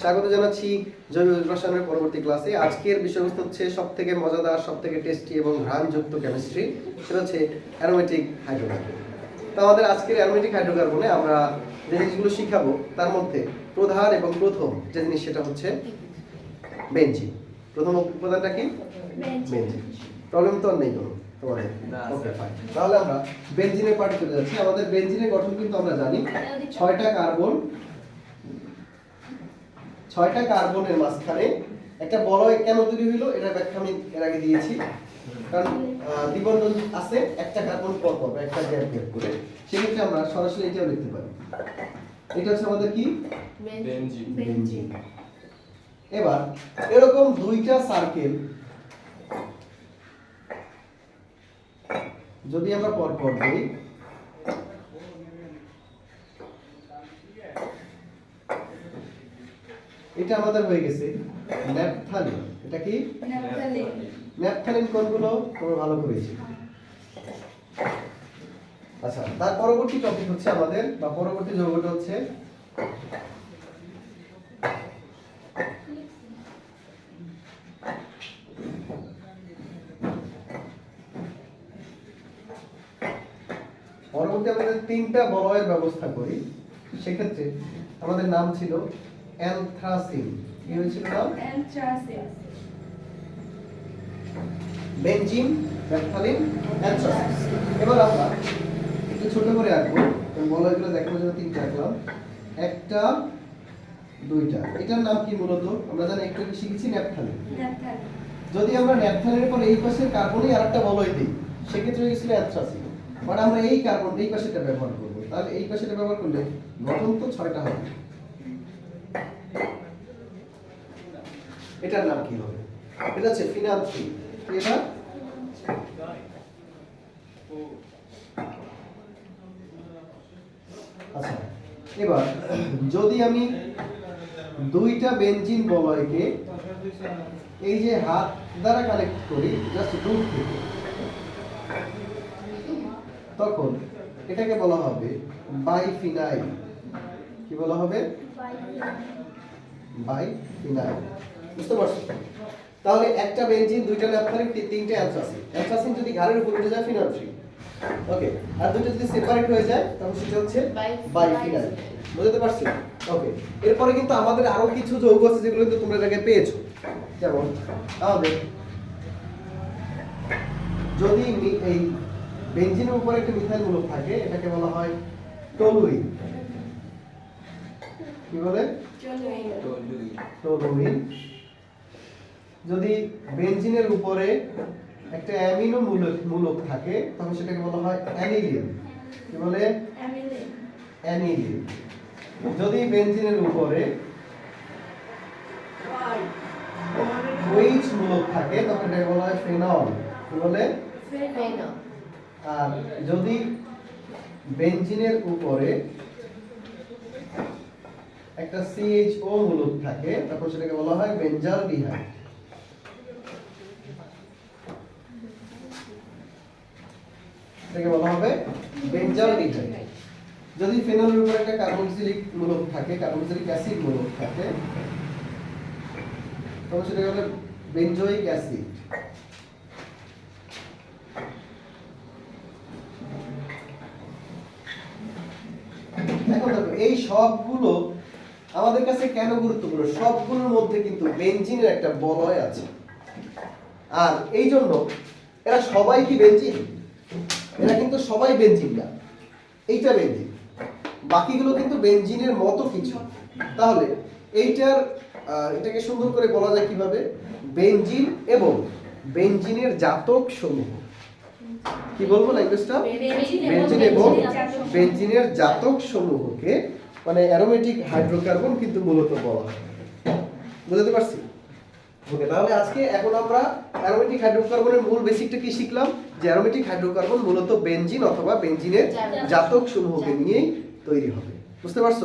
স্বাগত জানাচ্ছি জৈব রসায়নের পরবর্তী ক্লাসে। আজকের বিষয়বস্তু হচ্ছে সব থেকে মজাদার সব থেকে টেস্টি এবং ঘ্রাণযুক্ত কেমিস্ট্রি সেটা হচ্ছে অ্যারোমেটিক হাইড্রোকার্বন তো আমাদের আজকের অ্যারোমেটিক হাইড্রোকার্বনে আমরা যে জিনিসগুলো শিখাবো। তার মধ্যে প্রধান এবং প্রথম যে জিনিস সেটা হচ্ছে বেঞ্জিন প্রথম উপাদানটা কি? বেঞ্জিন প্রবলেম তো আর নেই কোনো তোমাদের। ওকে ফাইন তাহলে আমরা বেঞ্জিনের পার্ট চলে যাচ্ছি। আমাদের বেঞ্জিনের গঠন কিন্তু আমরা জানি ছয়টা কার্বন ছয়টা কার্বনের মাঝখানে একটা বলয় কেন তৈরি হইল এটা ব্যাখ্যা আমি এর আগে দিয়েছি। কারণ দ্বিবন্ধন আছে একটা কার্বন পর পর বা একটা গ্যাপ গ্যাপ করে। সেক্ষেত্রে আমরা সরাসরি এটাও লিখতে পারি। এটা হচ্ছে আমাদের কি? এবার এরকম দুইটা সার্কেল যদি আমরা পর পর দিই এটা আমাদের হয়ে গেছে ন্যাপথালিন। এটা কি? ন্যাপথালিন। কোনগুলো? তোমরা ভালো করেছি আচ্ছা তার পরবর্তী টপিক হচ্ছে আমাদের বা পরবর্তী যৌগটা হচ্ছে পরবর্তী আমাদের তিনটা বলয়ের ব্যবস্থা করি। সেক্ষেত্রে আমাদের নাম ছিল অ্যানথ্রাসিন কি হয়েছিল নাম বেনজিন ন্যাপথালিন অ্যানথ্রাসিন এবার আমরা একটু ছোট করে আঁকবো। কারণ বলয়গুলো দেখানোর জন্য তিনটা আঁকলাম। একটা দুইটা। এটার নাম কি মূলত? আমরা জানি একটু শিখেছি ন্যাপথালিন। যদি আমরা ন্যাপথালিনের পর এই পাশের কার্বনই আরেকটা বলয় দিই সেক্ষেত্রে হয়ে গেছিল অ্যানথ্রাসিন বাট আমরা এই কার্বন এই পাশেটা ব্যবহার করব। তাহলে এই পাশেটা ব্যবহার করলে গঠন তো ছয়টা হবে। এটার নাম কি হবে? এটা হচ্ছে ফিনাল থ্রি আচ্ছা এবার, যদি আমি দুইটা বেনজিন বলয়কে এই যে হাত দ্বারা কানেক্ট করি জাস্ট দূর থেকে, তখন এটাকে বলা হবে বাইফিনাইল কি বলা হবে? বাইফিনাইল বুঝতে পারছ তাহলে একটা বেনজিন দুইটা ন্যাপথালিন তি- তিনটে অ্যান্থ্রাসিন অ্যান্থ্রাসিন যদি ঘাড়ের উপর উঠে যায় ফিনাল থ্রি ওকে আর দুটো যদি সেপারেট হয়ে যায় তখন সেটা হচ্ছে Bi- বাইফিনাইল বুঝতে পারছি ওকে এরপরে কিন্তু আমাদের আরও কিছু যৌগ আছে যেগুলো কিন্তু তোমরা আগে পেয়েছ। যেমন আমাদের যদি এই বেঞ্জিনের উপরে একটা মিথাইল মূলক থাকে এটাকে বলা হয় টলুইন কি বলে? টলুইন যদি বেঞ্জিনের উপরে একটা অ্যামিনো মূলক মূলক থাকে তখন সেটাকে বলা হয় অ্যানিলিন কি বলে? অ্যানিলিন যদি বেঞ্জিনের উপরে ওইচ মূলক থাকে তখন এটাকে বলা হয় ফেনল। কি বলে? আর যদি বেঞ্জিনের উপরে একটা সিএইচও মূলক থাকে তখন সেটাকে বলা হয় বেঞ্জালডিহাইড এটাকে বলা হবে বেঞ্জালডিহাইড যদি ফেনলের উপর একটা কার্বক্সিলিক মূলক থাকে কার্বক্সিলিক অ্যাসিড মূলক থাকে তখন সেটাকে বলে বেঞ্জোইক অ্যাসিড এই সবগুলো আমাদের কাছে কেন গুরুত্বপূর্ণ? সবগুলোর মধ্যে কিন্তু বেঞ্জিনের একটা বলয় আছে। আর এই জন্য এরা সবাই কি বেঞ্জিন এরা কিন্তু সবাই বেঞ্জিন না। এইটা বেঞ্জিন বাকিগুলো কিন্তু বেঞ্জিনের মতো কিছু। তাহলে এইটার এটাকে সুন্দর করে বলা যায় কীভাবে? বেঞ্জিন এবং বেঞ্জিনের জাতক সমূহ। কি বলব ল্যাঙ্গুয়েজটা বেঞ্জিন এবং বেঞ্জিনের জাতক সমূহকে মানে অ্যারোমেটিক হাইড্রোকার্বন কিন্তু মূলত বলা হয়। বুঝতে পারছি? ওকে তাহলে আজকে এখন আমরা অ্যারোমেটিক হাইড্রোকার্বনের মূল বেসিকটা কি শিখলাম? যে অ্যারোমেটিক হাইড্রোকার্বন মূলত বেনজিন অথবা বেনজিনের জাতক সমূহকে নিয়েই তৈরি হবে। বুঝতে পারছ?